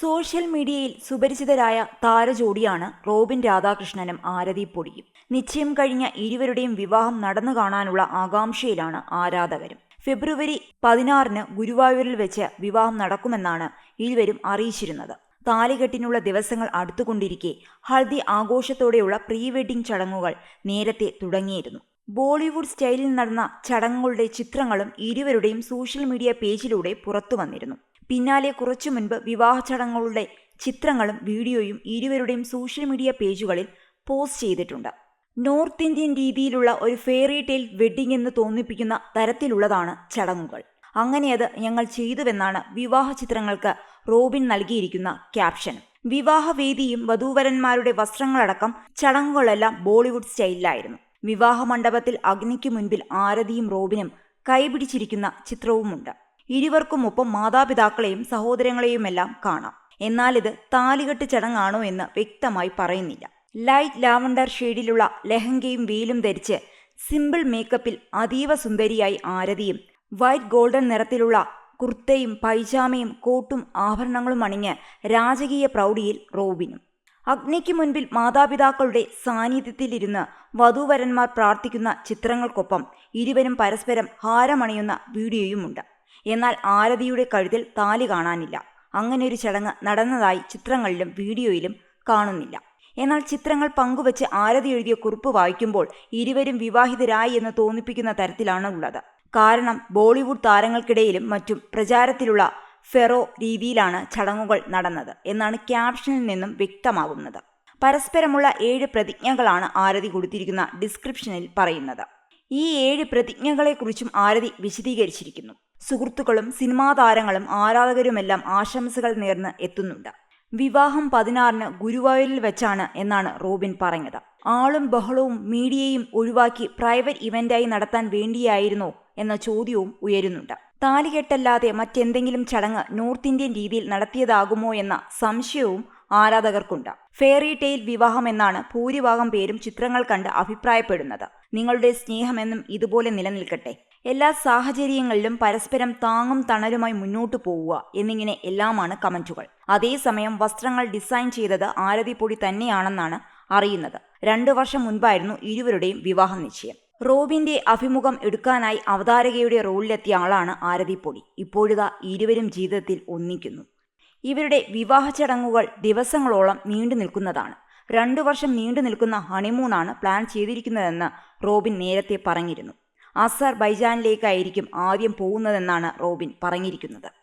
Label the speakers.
Speaker 1: Social മീഡിയയിൽ സുപരിചിതരായ താരജോഡിയാണ് Robin രാധാകൃഷ്ണനും ആരതി പൊടിയും. നിശ്ചയം കഴിഞ്ഞ ഇരുവരുടെയും വിവാഹം നടന്നു കാണാനുള്ള ആകാംക്ഷയിലാണ് ആരാധകരും. ഫെബ്രുവരി പതിനാറിന് ഗുരുവായൂരിൽ വെച്ച് വിവാഹം നടക്കുമെന്നാണ് ഇരുവരും അറിയിച്ചിരുന്നത്. താലികെട്ടിനുള്ള ദിവസങ്ങൾ അടുത്തുകൊണ്ടിരിക്കെ ഹൽദി ആഘോഷത്തോടെയുള്ള പ്രീ വെഡിംഗ് ചടങ്ങുകൾ നേരത്തെ തുടങ്ങിയിരുന്നു. ബോളിവുഡ് സ്റ്റൈലിൽ നടന്ന ചടങ്ങുകളുടെ ചിത്രങ്ങളും ഇരുവരുടെയും സോഷ്യൽ മീഡിയ പേജിലൂടെ പുറത്തു വന്നിരുന്നു പിന്നാലെ കുറച്ചു മുൻപ് വിവാഹ ചടങ്ങുകളുടെ ചിത്രങ്ങളും വീഡിയോയും ഇരുവരുടെയും സോഷ്യൽ മീഡിയ പേജുകളിൽ പോസ്റ്റ് ചെയ്തിട്ടുണ്ട്. നോർത്ത് ഇന്ത്യൻ രീതിയിലുള്ള ഒരു ഫെയറി ടെയിൽ വെഡ്ഡിംഗ് എന്ന് തോന്നിപ്പിക്കുന്ന തരത്തിലുള്ളതാണ് ചടങ്ങുകൾ. അങ്ങനെ അത് ഞങ്ങൾ ചെയ്തുവെന്നാണ് വിവാഹ ചിത്രങ്ങൾക്ക് റോബിൻ നൽകിയിരിക്കുന്ന ക്യാപ്ഷൻ. വിവാഹവേദിയും വധൂവരന്മാരുടെ വസ്ത്രങ്ങളടക്കം ചടങ്ങുകളെല്ലാം ബോളിവുഡ് സ്റ്റൈലിലായിരുന്നു. വിവാഹ മണ്ഡപത്തിൽ അഗ്നിക്ക് മുൻപിൽ ആരതിയും റോബിനും കൈപിടിച്ചിരിക്കുന്ന ചിത്രവുമുണ്ട്. ഇരുവർക്കുമൊപ്പം മാതാപിതാക്കളെയും സഹോദരങ്ങളെയുമെല്ലാം കാണാം. എന്നാൽ ഇത് താലികെട്ട് ചടങ്ങാണോ എന്ന് വ്യക്തമായി പറയുന്നില്ല. ലൈറ്റ് ലാവണ്ടർ ഷെയ്ഡിലുള്ള ലെഹങ്കയും വീലും ധരിച്ച് സിമ്പിൾ മേക്കപ്പിൽ അതീവ സുന്ദരിയായി ആരതിയും വൈറ്റ് ഗോൾഡൻ നിറത്തിലുള്ള കുർത്തയും പൈജാമയും കോട്ടും ആഭരണങ്ങളും അണിഞ്ഞ് രാജകീയ പ്രൗഢിയിൽ റോബിനും. അഗ്നിക്ക് മുൻപിൽ മാതാപിതാക്കളുടെ സാന്നിധ്യത്തിലിരുന്ന് വധൂവരന്മാർ പ്രാർത്ഥിക്കുന്ന ചിത്രങ്ങൾക്കൊപ്പം ഇരുവരും പരസ്പരം ഹാരമണിയുന്ന വീഡിയോയുമുണ്ട്. എന്നാൽ ആരതിയുടെ കഴുതിൽ താലി കാണാനില്ല. അങ്ങനെയൊരു ചടങ്ങ് നടന്നതായി ചിത്രങ്ങളിലും വീഡിയോയിലും കാണുന്നില്ല. എന്നാൽ ചിത്രങ്ങൾ പങ്കുവച്ച് ആരതി എഴുതിയ കുറിപ്പ് വായിക്കുമ്പോൾ ഇരുവരും വിവാഹിതരായി എന്ന് തോന്നിപ്പിക്കുന്ന തരത്തിലാണ് ഉള്ളത് കാരണം ബോളിവുഡ് താരങ്ങൾക്കിടയിലും മറ്റും പ്രചാരത്തിലുള്ള ഫെറോ രീതിയിലാണ് ചടങ്ങുകൾ നടന്നത് എന്നാണ് ക്യാപ്ഷനിൽ നിന്നും വ്യക്തമാകുന്നത്. പരസ്പരമുള്ള ഏഴ് പ്രതിജ്ഞകളാണ് ആരതി കൊടുത്തിരിക്കുന്ന ഡിസ്ക്രിപ്ഷനിൽ പറയുന്നത്. ഈ ഏഴ് പ്രതിജ്ഞകളെക്കുറിച്ചും ആരതി വിശദീകരിച്ചിരിക്കുന്നു. സുഹൃത്തുക്കളും സിനിമാ താരങ്ങളും ആരാധകരുമെല്ലാം ആശംസകൾ നേർന്ന് എത്തുന്നുണ്ട്. വിവാഹം പതിനാറിന് ഗുരുവായൂരിൽ വെച്ചാണ് എന്നാണ് റോബിൻ പറഞ്ഞത് ആളും ബഹളവും മീഡിയയും ഒഴിവാക്കി പ്രൈവറ്റ് ഇവന്റായി നടത്താൻ വേണ്ടിയായിരുന്നോ എന്ന ചോദ്യവും ഉയരുന്നുണ്ട്. താലികെട്ടല്ലാതെ മറ്റെന്തെങ്കിലും ചടങ്ങ് നോർത്ത് ഇന്ത്യൻ രീതിയിൽ നടത്തിയതാകുമോ എന്ന സംശയവും ആരാധകർക്കുണ്ട്. ഫെയറി ടെയിൽ വിവാഹം എന്നാണ് ഭൂരിഭാഗം പേരും ചിത്രങ്ങൾ കണ്ട് അഭിപ്രായപ്പെടുന്നത്. നിങ്ങളുടെ സ്നേഹമെന്നും ഇതുപോലെ നിലനിൽക്കട്ടെ. എല്ലാ സാഹചര്യങ്ങളിലും പരസ്പരം താങ്ങും തണലുമായി മുന്നോട്ടു പോവുക എന്നിങ്ങനെ എല്ലാമാണ് കമന്റുകൾ. അതേസമയം വസ്ത്രങ്ങൾ ഡിസൈൻ ചെയ്തത് ആരതിപ്പൊടി തന്നെയാണെന്നാണ് അറിയുന്നത്. രണ്ടു വർഷം മുൻപായിരുന്നു ഇരുവരുടെയും വിവാഹ നിശ്ചയം. റോബിന്റെ അഭിമുഖം എടുക്കാനായി അവതാരകയുടെ റോളിലെത്തിയ ആളാണ് ആരതിപ്പൊടി. ഇപ്പോഴിതാ ഇരുവരും ജീവിതത്തിൽ ഒന്നിക്കുന്നു. ഇവരുടെ വിവാഹ ചടങ്ങുകൾ ദിവസങ്ങളോളം നീണ്ടു നിൽക്കുന്നതാണ്. രണ്ടു വർഷം നീണ്ടു നിൽക്കുന്ന ഹണിമൂണാണ് പ്ലാൻ ചെയ്തിരിക്കുന്നതെന്ന് റോബിൻ നേരത്തെ പറഞ്ഞിരുന്നു. അസർ ബൈജാനിലേക്കായിരിക്കും ആദ്യം പോകുന്നതെന്നാണ് റോബിൻ പറഞ്ഞിരിക്കുന്നത്.